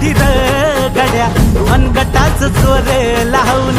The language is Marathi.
आधी गड्या मनगटाच चोरे लावून